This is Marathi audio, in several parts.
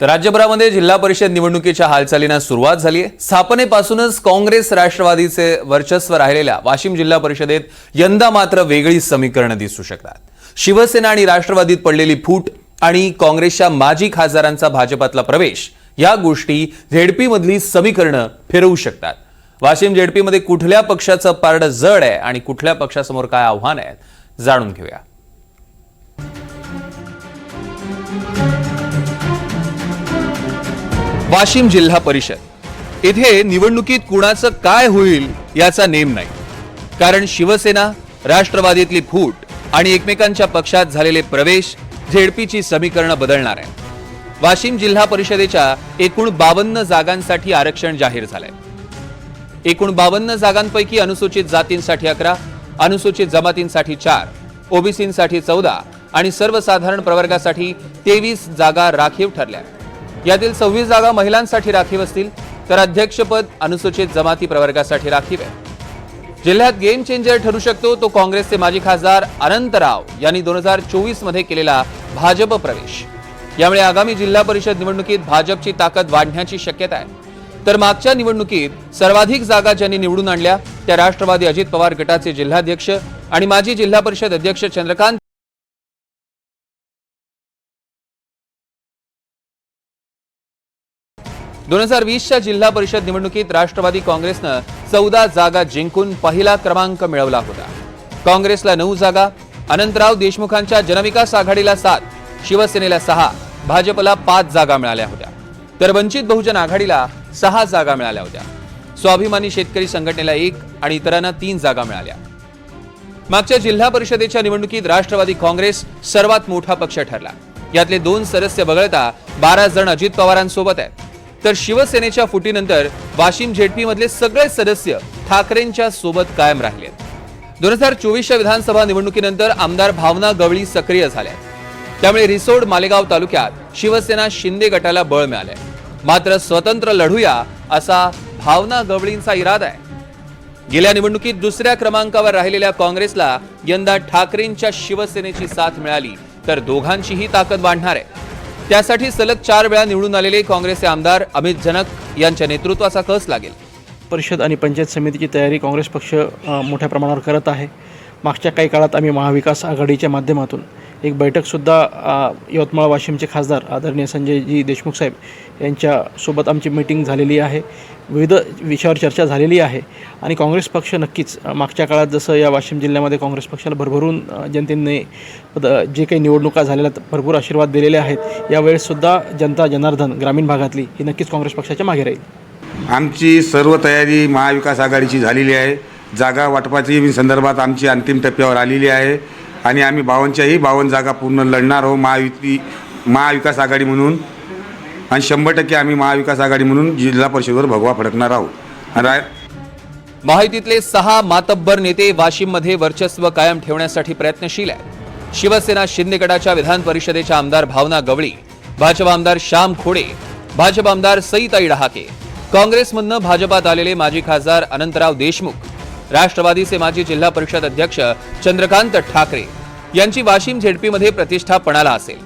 तर राज्यभरामध्ये जिल्हा परिषद निवडणुकीच्या हालचालींना सुरुवात झाली आहे. स्थापनेपासूनच काँग्रेस राष्ट्रवादीचे वर्चस्व राहिलेल्या वाशिम जिल्हा परिषदेत यंदा मात्र वेगळी समीकरणं दिसू शकतात. शिवसेना आणि राष्ट्रवादीत पडलेली फूट आणि काँग्रेसच्या माजी खासदारांचा भाजपातला प्रवेश या गोष्टी झेडपीमधली समीकरणं फिरवू शकतात. वाशिम झेडपीमध्ये कुठल्या पक्षाचं पारडं जड आहे आणि कुठल्या पक्षासमोर काय आव्हान आहेत जाणून घेऊया. वाशिम जिल्हा परिषद. इथे निवडणुकीत कुणाचं काय होईल याचा नेम नाही. कारण शिवसेना राष्ट्रवादीतली फूट आणि एकमेकांच्या पक्षात झालेले प्रवेश झेडपीची समीकरणं बदलणार आहे वाशिम जिल्हा परिषदेच्या एकूण बावन्न जागांसाठी आरक्षण जाहीर झालंय. एकूण बावन्न जागांपैकी अनुसूचित जातींसाठी अकरा अनुसूचित जमातींसाठी चार ओबीसींसाठी चौदा आणि सर्वसाधारण प्रवर्गासाठी तेवीस जागा राखीव ठरल्या यातील सव्वीस जागा महिलांसाठी राखीव असतील तर अध्यक्षपद अनुसूचित जमाती प्रवर्गासाठी राखीव आहे. जिल्ह्यात गेम चेंजर ठरू शकतो तो काँग्रेसचे माजी खासदार अनंतराव यांनी दोन हजार चोवीसमध्ये केलेला भाजप प्रवेश. यामुळे आगामी जिल्हा परिषद निवडणुकीत भाजपची ताकद वाढण्याची शक्यता आहे. तर मागच्या निवडणुकीत सर्वाधिक जागा ज्यांनी निवडून आणल्या त्या राष्ट्रवादी अजित पवार गटाचे जिल्हाध्यक्ष आणि माजी जिल्हा परिषद अध्यक्ष चंद्रकांत दोन हजार वीसच्या जिल्हा परिषद निवडणुकीत राष्ट्रवादी काँग्रेसनं चौदा जागा जिंकून पहिला क्रमांक मिळवला होता. काँग्रेसला नऊ जागा अनंतराव देशमुखांच्या जनविकास आघाडीला सात शिवसेनेला सहा भाजपला पाच जागा मिळाल्या होत्या. तर वंचित बहुजन आघाडीला सहा जागा मिळाल्या होत्या. स्वाभिमानी शेतकरी संघटनेला एक आणि इतरांना तीन जागा मिळाल्या. मागच्या जिल्हा परिषदेच्या निवडणुकीत राष्ट्रवादी काँग्रेस सर्वात मोठा पक्ष ठरला. यातले दोन सदस्य वगळता बारा जण अजित पवारांसोबत आहेत. तर शिवसेनेच्या फुटीनंतर वाशिम झेडपी मधले सगळे सदस्य ठाकरेंच्या सोबत कायम राहिले दोन हजार चोवीसच्या विधानसभा निवडणुकीनंतर आमदार भावना गवळी सक्रिय झाल्या. त्यामुळे रिसोड मालेगाव तालुक्यात शिवसेना शिंदे गटाला बळ मिळालंय. मात्र स्वतंत्र लढूया असा भावना गवळींचा इरादा आहे. गेल्या निवडणुकीत दुसऱ्या क्रमांकावर राहिलेल्या काँग्रेसला यंदा ठाकरेंच्या शिवसेनेची साथ मिळाली तर दोघांचीही ताकद वाढणार आहे. त्यासाठी सलग चार वेळा निवडून आलेले काँग्रेसचे आमदार अमित जनक यांच्या नेतृत्वाचा कस लागेल? परिषद आणि पंचायत समितीची तयारी काँग्रेस पक्ष मोठ्या प्रमाणावर करत आहे. मागच्या काही काळात आम्ही महाविकास आघाडीच्या माध्यमातून एक बैठकसुद्धा यवतमाळ वाशिमचे खासदार आदरणीय संजयजी देशमुख साहेब यांच्यासोबत आमची मीटिंग झालेली आहे. विविध विषयावर चर्चा झालेली आहे आणि काँग्रेस पक्ष नक्कीच मागच्या काळात जसं या वाशिम जिल्ह्यामध्ये काँग्रेस पक्षाला भरभरून जनतेने जे काही निवडणुका झालेल्या भरपूर आशीर्वाद दिलेले आहेत. यावेळेससुद्धा जनता जनार्दन ग्रामीण भागातली ही नक्कीच काँग्रेस पक्षाच्या मागे राहील. आमची सर्व तयारी महाविकास आघाडीची झालेली आहे. जागा वाटपाची संदर्भात आमची अंतिम टप्प्यावर आलेली आहे. आणि आम्ही बावनच्याही बावन्न जागा पूर्ण लढणार आहोत महायुती महाविकास आघाडी म्हणून. आणि शंभर टक्के आम्ही महाविकास आघाडी म्हणून जिल्हा परिषदेवर भगवा फडकणार आहोत. आणि माहितीतले सहा मातब्बर नेते वाशिममध्ये वर्चस्व कायम ठेवण्यासाठी प्रयत्नशील आहेत. शिवसेना शिंदे गटाच्या विधान परिषदेच्या आमदार भावना गवळी भाजप आमदार श्याम खोडे भाजप आमदार सईताई डहाके काँग्रेसमधनं भाजपात आलेले माजी खासदार अनंतराव देशमुख राष्ट्रवादीचे माजी जिल्हा परिषद अध्यक्ष चंद्रकांत ठाकरे यांची वाशिम झेडपीमध्ये प्रतिष्ठा पणाला असेल.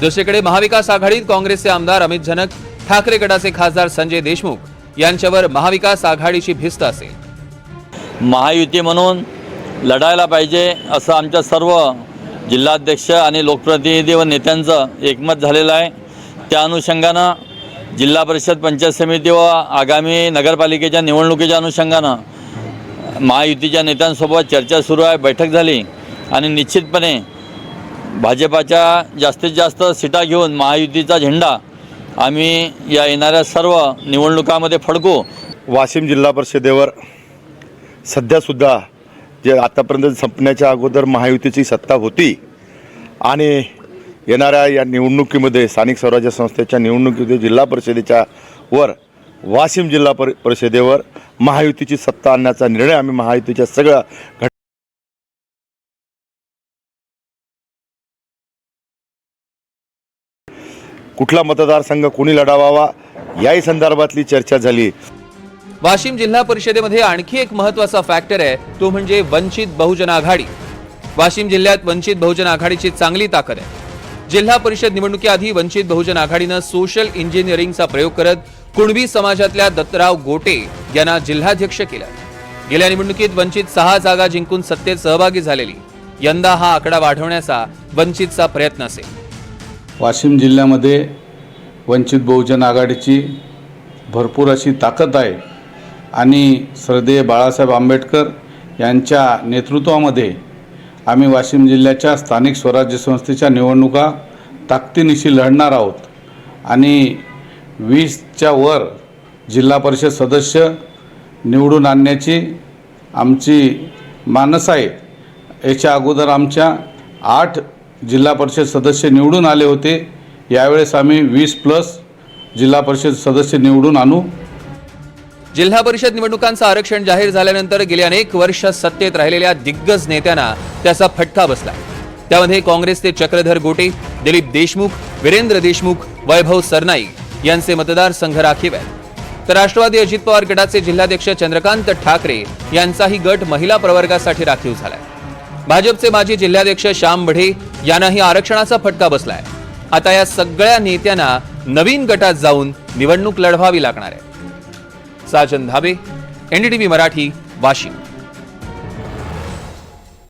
दुसरीकडे महाविकास आघाडीत काँग्रेसचे आमदार अमित झनक ठाकरे गटाचे खासदार संजय देशमुख यांच्यावर महाविकास आघाडीची भिस्त असेल. महायुती म्हणून लढायला पाहिजे असं आमच्या सर्व जिल्हाध्यक्ष आणि लोकप्रतिनिधी व नेत्यांचं एकमत झालेलं आहे. त्या अनुषंगानं जिल्हा परिषद पंचायत समिती व आगामी नगरपालिकेच्या निवडणुकीच्या अनुषंगानं महायुतीच्या नेत्यांसोबत चर्चा सुरू आहे बैठक झाली. आणि निश्चितपणे भाजपाच्या जास्तीत जास्त सीटा घेऊन महायुतीचा झेंडा आम्ही या येणाऱ्या सर्व निवडणुकामध्ये फडकू. वाशिम जिल्हा परिषदेवर सध्यासुद्धा जे आतापर्यंत संपण्याच्या अगोदर महायुतीची सत्ता होती आणि येणाऱ्या या निवडणुकीमध्ये स्थानिक स्वराज्य संस्थेच्या निवडणुकीमध्ये जिल्हा परिषदेच्या वर वाशिम जिल्हा परि परिषदेवर महायुतीची सत्ता आणण्याचा निर्णय आम्ही महायुतीच्या सगळ्या कुठला मतदारसंघ कोणी लढावावा याही संदर्भातली चर्चा झाली. वाशिम जिल्हा परिषदेमध्ये आणखी एक महत्त्वाचा फॅक्टर आहे तो म्हणजे वंचित बहुजन आघाडी. वाशिम जिल्ह्यात वंचित बहुजन आघाडीची चांगली ताकद आहे. जिल्हा परिषद निवडणुकीआधी वंचित बहुजन आघाडीनं सोशल इंजिनिअरिंगचा प्रयोग करत कुणबी समाजातल्या दत्तराव गोटे यांना जिल्हाध्यक्ष केलं. गेल्या निवडणुकीत वंचित सहा जागा जिंकून सत्तेत सहभागी झालेली. यंदा हा आकडा वाढवण्याचा वंचितचा प्रयत्न असेल. वाशिम जिल्ह्यामध्ये वंचित बहुजन आघाडीची भरपूर अशी ताकद आहे. आणि श्रद्धेय बाळासाहेब आंबेडकर यांच्या नेतृत्वामध्ये आम्ही वाशिम जिल्ह्याच्या स्थानिक स्वराज्य संस्थेच्या निवडणुका ताकदीनिशी लढणार आहोत. आणि वीसच्या वर जिल्हा परिषद सदस्य निवडून आणण्याची आमची मानस आहे. याच्या अगोदर आमच्या आठ जिल्हा परिषद सदस्य निवडून आले होते. यावेळेस आम्ही वीस प्लस जिल्हा परिषद सदस्य निवडून आणू. जिल्हा परिषद निवडणुकांचं आरक्षण जाहीर झाल्यानंतर गेली अनेक वर्ष सत्तेत राहिलेल्या दिग्गज नेत्यांना त्याचा फटका बसला. त्यामध्ये काँग्रेसचे चक्रधर गोटे दिलीप देशमुख वीरेंद्र देशमुख वैभव सरनाईक यांचे मतदारसंघ राखीव आहेत. तर राष्ट्रवादी अजित पवार गटाचे जिल्हाध्यक्ष चंद्रकांत ठाकरे यांचाही गट महिला प्रवर्गासाठी राखीव झालाय. भाजपचे माजी जिल्हाध्यक्ष श्याम बढे यांनाही आरक्षणाचा फटका बसलाय. आता या सगळ्या नेत्यांना नवीन गटात जाऊन निवडणूक लढवावी लागणार आहे. साजन धाबे एनडीटीव्ही मराठी वाशिम.